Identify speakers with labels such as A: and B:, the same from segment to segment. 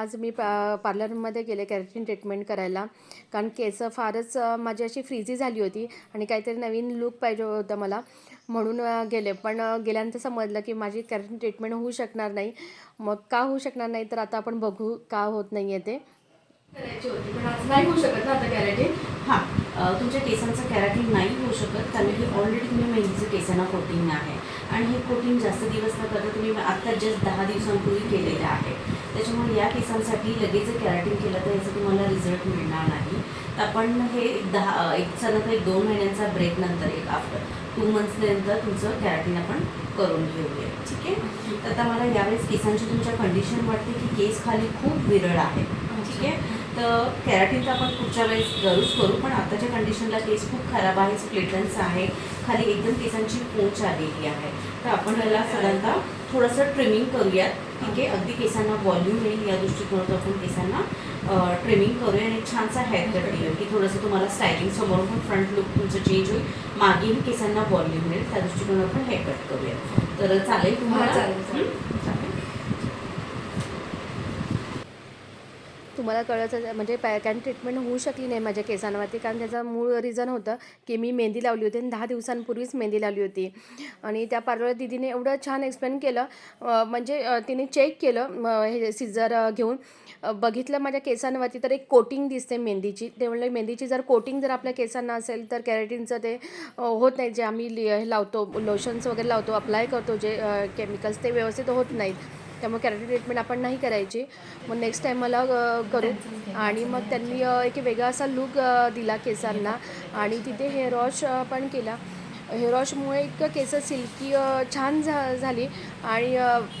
A: आज मी पा पार्लरमध्ये गेले कॅरेटिन ट्रीटमेंट करायला. कारण केस फारच माझी अशी फ्रीझी झाली होती आणि काहीतरी नवीन लूक पाहिजे होतं मला. म्हणून गेले. पण गेल्यानंतर समजलं की माझी कॅरेटिन ट्रीटमेंट होऊ शकणार नाही. मग का होऊ शकणार नाही? तर आता आपण बघू का होत नाही आहे ते. करायची होती पण आज नाही होऊ शकत ना आता कॅरेटिन.
B: तुमच्या केसांचं कॅराटीन नाही होऊ शकत कारण की ऑलरेडी तुम्ही मेहंदीचं केसांना कोटिंग आहे. आणि हे कोटिंग जास्त दिवस न करता तुम्ही आत्ता जस्ट दहा दिवसांपूर्वी केलेलं आहे. त्याच्यामुळे या केसांसाठी लगेच कॅराटीन केलं तर याचा तुम्हाला रिझल्ट मिळणार नाही. तर आपण हे एक दहा एक साधारणतः एक दोन महिन्यांचा ब्रेक नंतर एक आफ्टर टू मंथ्सनंतर तुमचं कॅराटीन आपण करून घेऊया. ठीक आहे? तर आता मला यावेळेस केसांची तुमच्या कंडिशन वाटते की केस खाली खूप विरळ आहे. ठीक आहे? तर कॅराटीन तर आपण पुढच्या वेळेस जरूर करू पण आताच्या कंडिशनला केस खूप खराब आहे स्प्लिटन्स आहे. खाली एकदम केसांची पोच आलेली आहे. तर आपण याला साधारणतः थोडंसं ट्रिमिंग करूयात. ठीक आहे? अगदी केसांना व्हॉल्यूम येईल या दृष्टिकोनातून आपण केसांना ट्रिमिंग करूया आणि छानसा हेअर कट देऊया की थोडंसं तुम्हाला स्टायलिंग समोरून पण फ्रंट लुक तुमचं चेंज होईल. मागेही केसांना व्हॉल्यूम मिळेल त्या दृष्टिकोनातून आपण हेअर कट करूया तर चालेल तुम्हाला?
A: चालेल, चालेल.
B: हं? चालेल
A: तुम्हाला कळत म्हणजे पॅकॅन ट्रीटमेंट होऊ शकली नाही माझ्या केसांवरती. कारण त्याचं मूळ रिझन होतं की मी मेहंदी लावली होती आणि दहा दिवसांपूर्वीच मेहंदी लावली होती. आणि त्या पार्लर दिदीने एवढं छान एक्सप्लेन केलं म्हणजे तिने चेक केलं हे सिजर घेऊन. बघितलं माझ्या केसांवरती तर एक कोटिंग दिसते मेहंदीची. ते म्हणलं मेहंदीची जर कोटिंग जर आपल्या केसांना असेल तर कॅरेटिनचं ते होत नाही. जे आम्ही लि- हे लावतो लोशन्स वगैरे लावतो अप्लाय करतो जे केमिकल्स ते व्यवस्थित होत नाहीत. त्यामुळे कॅरेटिन ट्रीटमेंट आपण नाही करायची. मग नेक्स्ट टाईम मला करू. आणि मग त्यांनी एक वेगळा असा लुक दिला केसांना. आणि तिथे हेअर वॉश पण केला. हेअर वॉशमुळे इतकं केस सिल्की छान झा झाली. आणि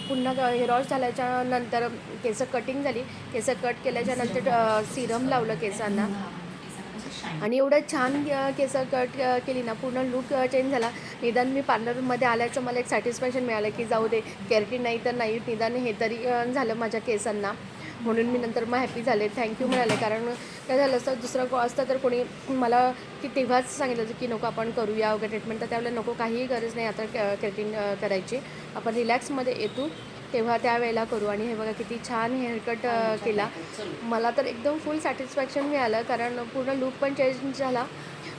A: पुन्हा हेअर वॉश झाल्याच्यानंतर केस कटिंग झाली. केस कट केल्याच्यानंतर सिरम लावलं केसांना. आणि एवढं छान केस कट केली ना पूर्ण लुक चेंज झाला. निदान मी पार्लरमध्ये आल्याचं मला एक सॅटिस्फॅक्शन मिळालं की जाऊ दे केरकिन नाही तर नाही निदान हे तरी झालं माझ्या केसांना. म्हणून मी नंतर मग हॅपी झाले थँक्यू म्हणाले कारण काय झालं असतं दुसरं को असतं तर कोणी मला की तेव्हाच सांगितलं होतं की नको आपण करूया वगैरे ट्रीटमेंट तर त्यावेळेला नको काहीही गरज नाही आता केअरटीन करायची. आपण रिलॅक्समध्ये येतो. तेव्हा त्यावेळेला करू. आणि हे बघा किती छान हेअरकट केला. मला तर एकदम फुल सॅटिस्फॅक्शन मिळालं कारण पूर्ण लुक पण चेंज झाला.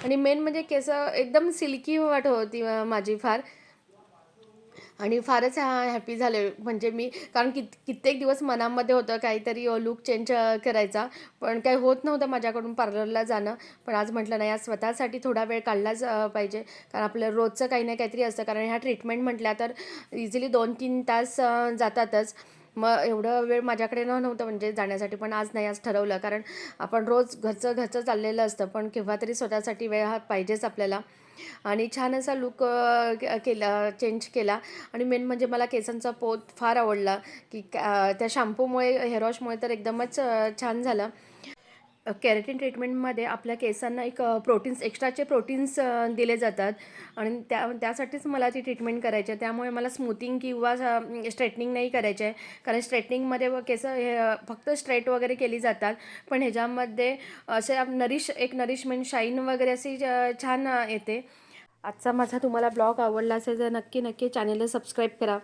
A: आणि मेन म्हणजे केस एकदम सिल्की वाटत होती माझी फार. आणि फारच हॅपी झाले. म्हणजे मी कारण कित कित्येक दिवस मनामध्ये होतं काहीतरी लुक चेंज करायचा. पण काही होत नव्हतं माझ्याकडून पार्लरला जाणं. पण आज म्हटलं नाही आज स्वतःसाठी थोडा वेळ काढलाच पाहिजे. कारण आपलं रोजचं काही ना काहीतरी असतं. कारण ह्या ट्रीटमेंट म्हटल्या तर इझिली दोन तीन तास जातातच. मग एवढं वेळ माझ्याकडे न नव्हतं म्हणजे जाण्यासाठी. पण आज नाही आज ठरवलं. कारण आपण रोज घरचं घरचं चाललेलं असतं. पण केव्हा तरी स्वतःसाठी वेळ हा पाहिजेच आपल्याला. आणि छान असा लुक केला चेंज केला. आणि मेन म्हणजे मला केसांचा पोत फार आवडला की त्या शॅम्पूमुळे हेअर वॉशमुळे तर एकदमच छान झालं. कॅरेटिन ट्रीटमेंटमध्ये आपल्या केसांना एक प्रोटीन्स एक्स्ट्राचे प्रोटीन्स दिले जातात. आणि त्या त्यासाठीच मला ती ट्रीटमेंट करायची आहे. त्यामुळे मला स्मूथिंग किंवा स्ट्रेटनिंग नाही करायचे आहे. कारण स्ट्रेटनिंगमध्ये व केस हे फक्त स्ट्रेट वगैरे केली जातात. पण ह्याच्यामध्ये असे नरिश एक नरिशमेंट शाईन वगैरे अशी छान येते. आजचा माझा तुम्हाला ब्लॉग आवडला असेल तर नक्की नक्की चॅनेलला सबस्क्राईब करा.